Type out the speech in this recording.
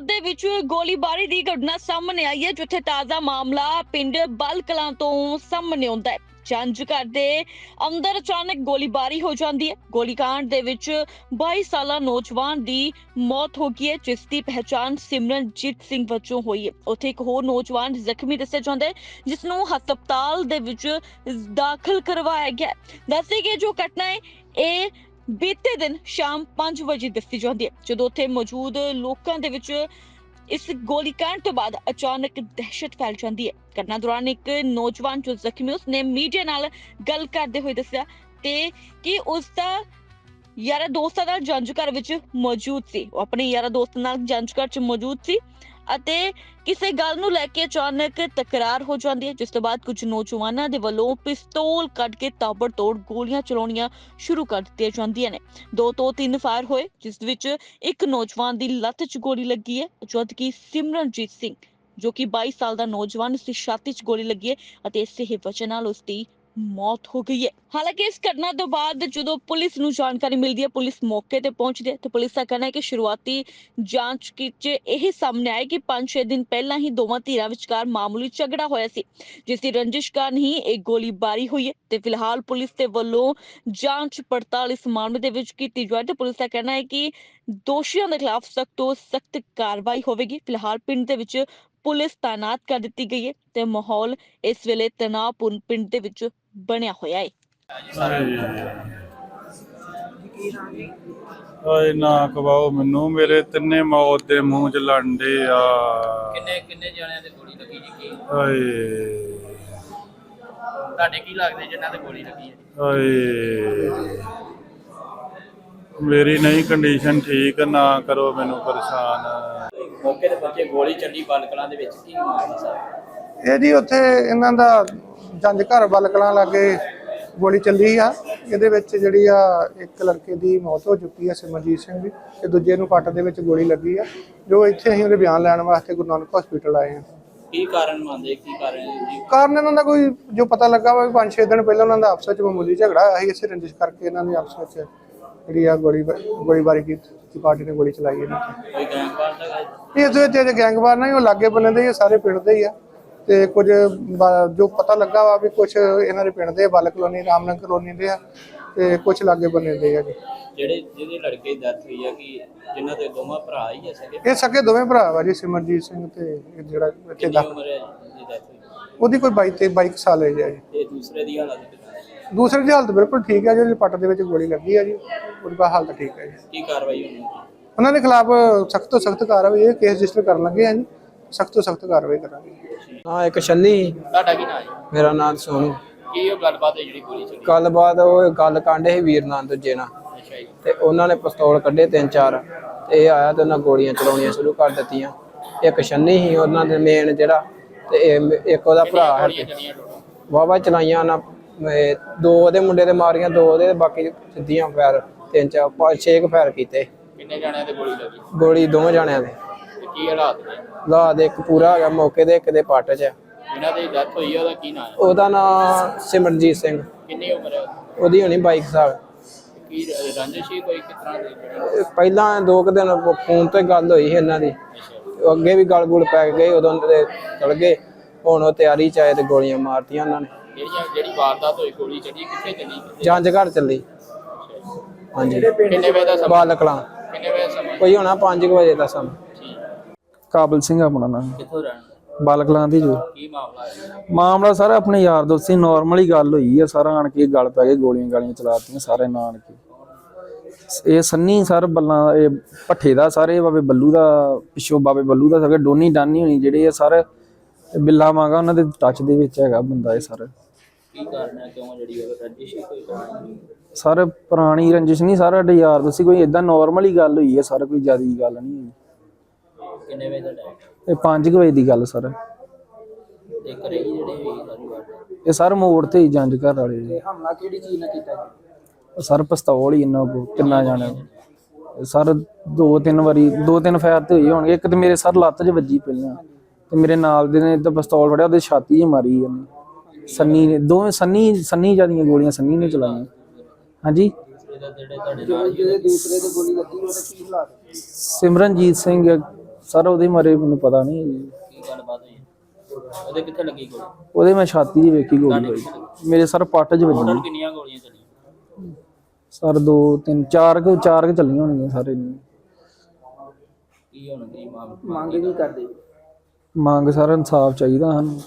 ਦੇ ਵਿੱਚ ਗੋਲੀਬਾਰੀ ਦੀ ਘਟਨਾ ਸਾਹਮਣੇ ਆਈ ਹੈ, ਜਿੱਥੇ ਤਾਜ਼ਾ ਮਾਮਲਾ ਪਿੰਡ ਬਲਕਲਾਂ ਤੋਂ ਸਾਹਮਣੇ ਆਉਂਦਾ ਹੈ। ਜੰਜ ਘਰ ਦੇ ਅੰਦਰ ਅਚਾਨਕ ਗੋਲੀਬਾਰੀ ਹੋ ਜਾਂਦੀ ਹੈ। ਗੋਲੀकांड ਦੇ ਵਿੱਚ 22 ਸਾਲਾ ਨੌਜਵਾਨ ਦੀ ਮੌਤ ਹੋ ਗਈ ਹੈ, ਜਿਸ ਦੀ ਪਹਿਚਾਣ ਸਿਮਰਨਜੀਤ ਸਿੰਘ ਵਜੋਂ ਹੋਈ ਹੈ। ਉੱਥੇ ਇੱਕ ਹੋਰ ਨੌਜਵਾਨ ਜ਼ਖਮੀ ਦੱਸਿਆ ਜਾਂਦਾ ਹੈ, ਜਿਸ ਨੂੰ ਹਸਪਤਾਲ ਦੇ ਵਿੱਚ ਦਾਖਲ ਕਰਵਾਇਆ ਗਿਆ ਦੱਸੇ ਦੱਸਦੇ ਕਿ ਜੋ ਘਟਨਾ ਹੈ, ਇਹ ਬੀਤੇ ਦਿਨ ਸ਼ਾਮ 5 ਵਜੇ ਦੱਸੀ ਜਾਂਦੀ ਹੈ। ਜਦੋਂ ਉੱਥੇ ਮੌਜੂਦ ਲੋਕਾਂ ਦੇ ਵਿੱਚ ਇਸ ਗੋਲੀकांड ਤੋਂ ਬਾਅਦ ਅਚਾਨਕ ਦਹਿਸ਼ਤ ਫੈਲ ਜਾਂਦੀ ਹੈ। ਘਟਨਾ ਦੌਰਾਨ ਇੱਕ ਨੌਜਵਾਨ ਜੋ ਜ਼ਖਮੀ ਉਸ ਨੇ ਮੀਡੀਆ ਨਾਲ ਗੱਲ ਕਰਦੇ ਹੋਏ ਦੱਸਿਆ ਤੇ ਕਿ ਉਸ ਦਾ ਯਾਰਾ ਦੋਸਤਾਂ ਨਾਲ ਜੰਜ ਘਰ ਵਿੱਚ ਮੌਜੂਦ ਸੀ। ਉਹ ਆਪਣੇ ਯਾਰਾ ਦੋਸਤਾਂ ਨਾਲ ਜੰਜ ਘਰ 'ਚ ਮੌਜੂਦ ਸੀ। ਅਤੇ ਕਿਸੇ ਗੱਲ ਨੂੰ ਲੈ ਕੇ ਅਚਾਨਕ ਤਕਰਾਰ ਹੋ ਜਾਂਦੀ ਹੈ, ਜਿਸ ਤੋਂ ਬਾਅਦ ਕੁਝ ਨੌਜਵਾਨਾਂ ਦੇ ਵੱਲੋਂ ਪਿਸਤੌਲ ਕੱਢ ਕੇ ਤਾਬੜਤੋੜ ਗੋਲੀਆਂ ਚਲਾਉਣੀਆਂ ਸ਼ੁਰੂ ਕਰ ਦਿੱਤੀਆਂ ਜਾਂਦੀਆਂ ਨੇ। ਦੋ ਤੋਂ ਤਿੰਨ ਫਾਇਰ ਹੋਏ, ਜਿਸ ਵਿੱਚ ਇੱਕ ਨੌਜਵਾਨ ਦੀ ਲੱਤ 'ਚ ਗੋਲੀ ਲੱਗੀ ਹੈ। ਜਦਕਿ ਸਿਮਰਨਜੀਤ ਸਿੰਘ, ਜੋ ਕਿ 22 ਸਾਲ ਦਾ ਨੌਜਵਾਨ ਉਸ ਦੀ ਛਾਤੀ 'ਚ ਗੋਲੀ ਲੱਗੀ ਹੈ ਅਤੇ ਇਸੇ ਹੀ ਵਜ੍ਹਾ ਨਾਲ ਉਸ ਦੀ ਮੌਤ ਹੋ ਗਈ ਹੈ। ਹਾਲਾਂਕਿ ਇਸ ਘਟਨਾ ਤੋਂ ਬਾਅਦ ਜਦੋਂ ਪੁਲਿਸ ਨੂੰ ਜਾਣਕਾਰੀ ਮਿਲਦੀ ਹੈ, ਪੁਲਿਸ ਮੌਕੇ ਤੇ ਪਹੁੰਚਦੀ ਹੈ ਤੇ ਪੁਲਿਸ ਦਾ ਕਹਿਣਾ ਹੈ ਕਿ ਸ਼ੁਰੂਆਤੀ ਜਾਂਚ ਵਿੱਚ ਇਹ ਸਾਹਮਣੇ ਆਇਆ ਕਿ 5-6 ਦਿਨ ਪਹਿਲਾਂ ਹੀ ਦੋਵਾਂ ਧਿਰਾਂ ਵਿਚਕਾਰ ਮਾਮੂਲੀ ਝਗੜਾ ਹੋਇਆ ਸੀ, ਜਿਸ ਦੀ ਰੰਜਿਸ਼ ਕਾਰਨ ਹੀ ਇਹ ਗੋਲੀਬਾਰੀ ਹੋਈ ਹੈ ਤੇ ਫਿਲਹਾਲ ਪੁਲਿਸ ਦੇ ਵੱਲੋਂ ਜਾਂਚ ਪੜਤਾਲ ਇਸ ਮਾਮਲੇ ਦੇ ਵਿੱਚ ਕੀਤੀ ਜਾ ਰਹੀ ਹੈ ਤੇ ਪੁਲਿਸ ਦਾ ਕਹਿਣਾ ਹੈ ਕਿ ਦੋਸ਼ੀਆਂ ਦੇ ਖਿਲਾਫ ਸਖਤ ਤੋਂ ਸਖਤ ਕਾਰਵਾਈ ਹੋਵੇਗੀ। ਫਿਲਹਾਲ ਪਿੰਡ ਦੇ ਵਿੱਚ ਪੁਲਿਸ ਤਾਇਨਾਤ ਕਰ ਦਿੱਤੀ ਗਈ ਹੈ ਤੇ ਮਾਹੌਲ ਇਸ ਵੇਲੇ ਤਣਾਅਪੂਰਨ ਪਿੰਡ ਦੇ ਵਿੱਚ ਬਣਿਆ ਹੋਇਆ ਹੈ ਓਏ ਨਾ ਕਵਾਓ ਮੈਨੂੰ ਮੇਰੇ ਤਿੰਨੇ ਮੌਤ ਦੇ ਮੂੰਹ ਚ ਲੰਡੇ ਆ। ਕਿੰਨੇ ਕਿੰਨੇ ਜਣਿਆਂ ਦੇ ਗੋਲੀ ਲੱਗੀ ਜੀ ਕੀ? ਓਏ ਤੁਹਾਡੇ ਕੀ ਲੱਗਦੇ ਜਿਨ੍ਹਾਂ ਤੇ ਗੋਲੀ ਲੱਗੀ ਹੈ? ਓਏ ਮੇਰੀ ਨਹੀਂ ਕੰਡੀਸ਼ਨ ਠੀਕ ਨਾ ਕਰੋ ਮੈਨੂੰ ਪਰੇਸ਼ਾਨ। ਮੌਕੇ ਤੇ ਬੱਚੇ ਗੋਲੀ ਚੱਲੀ ਬਾਲਕਲਾਂ ਦੇ ਵਿੱਚ ਕੀ ਮਾਮਲਾ ਸਰ? ਇਹ ਜੀ ਉੱਥੇ ਇਹਨਾਂ ਦਾ ਜੰਜ ਘਰ ਬਲਕਲਾਂ ਲਾਗੇ ਗੋਲੀ ਚੱਲੀ ਆ। ਇਹਦੇ ਵਿੱਚ ਜਿਹੜੀ ਆ ਇੱਕ ਲੜਕੇ ਦੀ ਮੌਤ ਹੋ ਚੁੱਕੀ ਆ ਸਿਮਰਜੀਤ ਸਿੰਘ ਦੀ ਤੇ ਦੂਜੇ ਨੂੰ ਪੱਟ ਦੇ ਵਿੱਚ ਗੋਲੀ ਲੱਗੀ ਆ। ਜੋ ਇੱਥੇ ਅਸੀਂ ਉਹਦੇ ਬਿਆਨ ਲੈਣ ਵਾਸਤੇ ਗੁਰੂ ਨਾਨਕ ਹਸਪੀਟਲ ਆਏ ਆ। ਕੀ ਕਾਰਨ ਮੰਨਦੇ ਕੀ ਕਾਰਨ ਜੀ? ਕਾਰਨ ਇਹਨਾਂ ਦਾ ਕੋਈ ਜੋ ਪਤਾ ਲੱਗਾ ਵਾ 5-6 ਦਿਨ ਪਹਿਲਾਂ ਉਹਨਾਂ ਦਾ ਆਪਸ ਵਿੱਚ ਮਾਮੂਲੀ ਝਗੜਾ ਸੀ ਇਸੇ ਰੰਜਿਸ਼ ਕਰਕੇ ਇਹਨਾਂ ਨੇ ਆਪਸ ਵਿੱਚ ਜਿਹੜੀ ਆ ਗੋਲੀ ਗੋਲੀਬਾਰੀ ਕੀਤੀ ਪਾਰਟੀ ਨੇ ਗੋਲੀ ਚਲਾਈ ਇਹਨਾਂ ਤੇ ਕੋਈ ਗੈਂਗਵਾਰ ਦਾ ਹੈ? ਇਸ ਦੇ ਵਿੱਚ ਜਿਹੜੇ ਗੈਂਗਵਾਰ ਨੇ ਉਹ ਲਾਗੇ ਬੰਨੇ ਦੇ ਸਾਰੇ ਪਿੰਡ ਦੇ ਹੀ ਆ। ਤੇ ਕੁਝ ਜੋ ਪਤਾ ਲੱਗਾ ਵਾ ਵੀ ਕੁਝ ਇਹਨਾਂ ਦੇ ਪਿੰਡ ਦੇ ਬਲ ਕਲੋਨੀ ਰਾਮਨਗਰ ਕਲੋਨੀ ਦੇ ਆ ਤੇ ਕੁਝ ਲਾਗੇ ਬੰਨੇ ਦੇ ਆ ਜੀ। ਜਿਹੜੇ ਜਿਹਦੇ ਲੜਕੇ ਦੀ ਡੈਥ ਹੋਈ ਹੈ ਕਿ ਜਿਨ੍ਹਾਂ ਦੇ ਦੋਵਾਂ ਭਰਾ ਹੀ ਹੈ ਸਕੇ ਇਹ ਸਕੇ ਦੋਵੇਂ ਭਰਾ ਵਾ ਜੀ ਸਿਮਰਜੀਤ ਸਿੰਘ ਤੇ ਇਹ ਜਿਹੜਾ ਇੱਥੇ ਦਾ ਜੀ ਉਹਦੀ ਕੋਈ 22 ਤੇ 22 ਕੁ ਸਾਲ ਹੈ ਜੀ ਤੇ ਦੂਸਰੇ ਦੀ ਹਾਲਤ? ਦੂਸਰੇ ਦੀ ਹਾਲਤ ਬਿਲਕੁਲ ਠੀਕ ਹੈ ਜਿਹਦੀ ਪੱਟ ਦੇ ਵਿੱਚ ਗੋਲੀ ਲੱਗੀ ਆ ਜੀ ਉਹਦੀ ਹਾਲਤ ਠੀਕ ਹੈ ਜੀ ਕੀ ਕਾਰਵਾਈ ਹੋਣੀ? ਉਹਨਾਂ ਦੇ ਖਿਲਾਫ ਸਖਤ ਤੋਂ ਸਖਤ ਕਾਰਵਾਈ ਇਹ ਕੇਸ ਰਜਿਸਟਰ ਕਰਨ ਲੱਗੇ ਆ ਜੀ ਸਖਤ ਤੋਂ ਸਖਤ ਕਾਰਵਾਈ ਕਰਾਂਗੇ ਹਾਂ ਇੱਕ ਛੰਨੀ। ਤੁਹਾਡਾ ਕੀ ਨਾਮ ਹੈ ਮੇਰਾ ਨਾਮ ਸੋਨੂ। ਕੀ ਉਹ ਗੱਲਬਾਤ ਹੈ ਜਿਹੜੀ ਗੋਲੀ ਚੱਲੀ? ਗੱਲਬਾਤ ਉਹ ਗੱਲ ਕਾਂਡੇ ਸੀ ਵੀਰ ਨਾਲ ਦੂਜੇ ਨਾਲ। ਅੱਛਾ ਜੀ। ਤੇ ਉਹਨਾਂ ਨੇ ਪਿਸਤੌਲ ਕੱਢੇ ਤਿੰਨ ਚਾਰ। ਤੇ ਇਹ ਆਇਆ ਤੇ ਉਹਨਾਂ ਗੋਲੀਆਂ ਚਲਾਉਣੀਆਂ ਸ਼ੁਰੂ ਕਰ ਦਿੱਤੀਆਂ। ਇੱਕ ਛੰਨੀ ਸੀ ਉਹਨਾਂ ਦੇ ਮੇਨ ਜਿਹੜਾ ਤੇ ਇਹ ਇੱਕ ਉਹਦਾ ਭਰਾ ਗੋਲੀਆਂ ਚੱਲੀਆਂ ਟੋਟਲ ਵਾਵਾ ਚਲਾਈਆਂ ਨਾ ਦੋ ਉਹਦੇ ਮੁੰਡੇ ਦੇ ਮਾਰੀਆਂ ਦੋ ਉਹਦੇ ਤੇ ਬਾਕੀ ਸਿੱਧੀਆਂ ਫਾਇਰ ਤਿੰਨ ਚਾਰ ਪੰਜ ਛੇ ਕੁ ਫਾਇਰ ਕੀਤੇ। ਕਿੰਨੇ ਜਣਿਆਂ ਤੇ ਗੋਲੀ ਲੱਗੀ? ਗੋਲੀ ਦੋਵੇਂ ਜਾਣਿਆਂ ਦੇ। ਕੀ ਹਾਲਾਤ ਨੇ? ਲਾ ਦੇ ਇੱਕ ਪੂਰਾ ਹੈਗਾ ਮੌਕੇ ਦੇ ਇੱਕ ਦੇ ਪੱਟ 'ਚ। ਜਿਨ੍ਹਾਂ ਦੀ ਡੈਥ ਹੋਈ ਉਹਦਾ ਕੀ ਨਾਮ ਹੈ? ਉਹਦਾ ਨਾਮ ਸਿਮਰਨਜੀਤ ਸਿੰਘ। ਕਿੰਨੀ ਉਮਰ ਹੈ ਉਹਦੀ? ਉਹਦੀ ਹੋਣੀ 22 ਸਾਲ। ਕੀ ਰੰਜਿਸ਼ ਹੀ ਕੋਈ ਕਿਸ ਤਰ੍ਹਾਂ ਦੀ? ਜਿਹੜੀ ਇਹ ਪਹਿਲਾਂ ਦੋ ਕੁ ਦਿਨ ਫੋਨ ਤੇ ਗੱਲ ਹੋਈ ਸੀ ਇਹਨਾਂ ਦੀ। ਅੱਛਾ ਉਹ ਅੱਗੇ ਵੀ ਗਲ ਗੁਲ ਪੈ ਗਏ ਉਦੋਂ ਦੇ ਚਲ ਗਏ। ਹੁਣ ਉਹ ਤਿਆਰੀ ਚ ਆਏ ਤੇ ਗੋਲੀਆਂ ਮਾਰਤੀਆਂ ਉਹਨਾਂ ਨੇ। ਜਿਹੜੀ ਜਿਹੜੀ ਵਾਰਦਾਤ ਹੋਈ ਗੋਲੀ ਚੱਲੀ ਕਿੱਥੇ ਚੱਲੀ? ਜੰਜ ਘਰ ਚੱਲੀ। ਹਾਂਜੀ। ਕਿੰਨੇ ਵਜੇ ਦਾ ਸਮਾਂ? ਬਾਲਕਲਾਂ। ਕਿੰਨੇ ਵਜੇ ਦਾ ਸਮਾਂ? ਕੋਈ ਹੋਣਾ 5 ਵਜੇ ਦਾ ਸਮਾਂ। ਕਾਬਲ ਸਿੰਘ ਆਪਣਾ ਨਾਮ। ਕਿੱਥੋਂ ਰਹਿਣ ਬਾਲਕਲਾਂ ਦੀ ਜੋ। ਕੀ ਮਾਮਲਾ ਹੈ? ਮਾਮਲਾ ਸਾਰਾ ਆਪਣੇ ਯਾਰ ਦੋਸਤ ਸੀ ਨਾਰਮਲੀ ਗੱਲ ਹੋਈ ਆ। ਸਾਰਾ ਆਣ ਕੇ ਗੱਲ ਪੈ ਗਈ ਗੋਲੀਆਂ ਗਾਲੀਆਂ ਚਲਾਤੀਆਂ ਸਾਰੇ ਨਾਨ ਕੇ। ਇਹ ਸੰਨੀ ਸਰ ਬੱਲਾਂ ਇਹ ਭੱਠੇ ਦਾ ਸਾਰੇ ਬਾਬੇ ਬੱਲੂ ਦਾ ਪਿੱਛੋਂ ਬਾਬੇ ਬੱਲੂ ਦਾ ਸਗੇ ਡੋਨੀ ਡਾਨੀ ਹੋਣੀ ਜਿਹੜੇ ਆ ਸਰ ਬਿੱਲਾ ਮਾਗਾ ਉਹਨਾਂ ਦੇ ਟੱਚ ਦੇ ਵਿੱਚ ਹੈਗਾ ਬੰਦਾ ਇਹ ਸਰ। ਕੀ ਕਾਰਨ ਹੈ? ਕਿਉਂ ਜਿਹੜੀ ਉਹ ਰੰਜਿਸ਼ ਹੀ ਕੋਈ ਸਰ ਪੁਰਾਣੀ ਰੰਜਿਸ਼ ਨਹੀਂ ਸਾਰਾ ਸਾਡੇ ਯਾਰ ਦੋਸਤ ਸੀ ਕੋਈ ਇਦਾਂ ਨਾਰਮਲੀ ਗੱਲ ਹੋਈ ਹੈ ਸਰ ਕੋਈ ਜ਼ਿਆਦੀ ਗੱਲ ਨਹੀਂ ਹੋਈ। ਕਿੰਨੇ ਵਜੇ ਦਾ ਟਾਈਮ ਇਹ 5 ਵਜੇ ਦੀ ਗੱਲ ਸਰ। ਤੇ ਘਰੇ ਹੀ ਜਿਹੜੇ ਹੋਈ ਸਾਰੀ ਇਹ ਸਰ ਮੋੜ ਤੇ ਹੀ ਜੰਜ ਘਰ ਵਾਲੇ ਜੀ ਹਮਲਾ ਕਿਹੜੀ ਚੀਜ਼ ਨਾਲ ਕੀਤਾ ਸਰ ਪਿਸਤੌਲ ਹੀ ਇੰਨਾ ਕੋ ਕਿੰਨਾ ਜਾਣਾ ਸਰ ਦੋ ਤਿੰਨ ਵਾਰੀ ਦੋ ਤਿੰਨ ਫਾਇਰ ਤੇ ਹੋਏ ਹੋਣਗੇ। ਇੱਕ ਤੇ ਮੇਰੇ ਸਰ ਲੱਤ 'ਚ ਵੱਜੀ ਪਹਿਲਾਂ। ਤੇ ਮੇਰੇ ਨਾਲ ਦੇ ਨੇ ਤਾਂ ਪਿਸਤੌਲ ਫੜਿਆ ਉਹਦੇ ਛਾਤੀ 'ਚ ਮਾਰੀ ਉਹਨੇ ਸੰਨੀ ਨੇ ਦੋਵੇਂ ਸੰਨੀ ਸੰਨੀ ਜਿਆਦੀਆਂ ਗੋਲੀਆਂ ਸੰਨੀ ਨੇ ਚਲਾਈਆਂ। ਹਾਂਜੀ? ਇਹਦਾ ਜਿਹੜੇ ਤੁਹਾਡੇ ਨਾਲ ਜਿਹੜੇ ਦੂਸਰੇ ਤੇ ਗੋਲੀ ਲੱਗੀ ਉਹਦਾ ਕੀ ਹਾਲਾਤ? ਸਿਮਰਨਜੀਤ ਸਿੰਘ ਸਰ ਉਹਦੇ ਮਾਰੇ ਮੈਨੂੰ ਪਤਾ ਨਹੀਂ। ਕੀ ਗੱਲਬਾਤ ਹੋਈ ਉਹਦੇ ਕਿੱਥੇ ਲੱਗੀ ਗੋਲੀ? ਉਹਦੇ ਮੈਂ ਛਾਤੀ 'ਚ ਵੇਖੀ ਗੋਲੀ ਹੋਈ ਮੇਰੇ ਸਰ ਪੱਟ 'ਚ ਵੱਜੀ। ਟੋਟਲ ਕਿੰਨੀਆਂ ਗੋਲੀਆਂ ਚੱਲੀਆਂ? ਸਰ ਦੋ ਤਿੰਨ ਚਾਰ ਕੁ ਚਾਰ ਕੁ ਚੱਲੀਆਂ ਹੋਣਗੀਆਂ ਸਾਰੇ ਨੂੰ ਕੀ ਹੁਣ ਕੀ ਮਾਮਲਾ? ਮੰਗ ਕੀ ਕਰਦੇ? ਮੰਗ ਸਰ ਇਨਸਾਫ ਚਾਹੀਦਾ ਸਾਨੂੰ।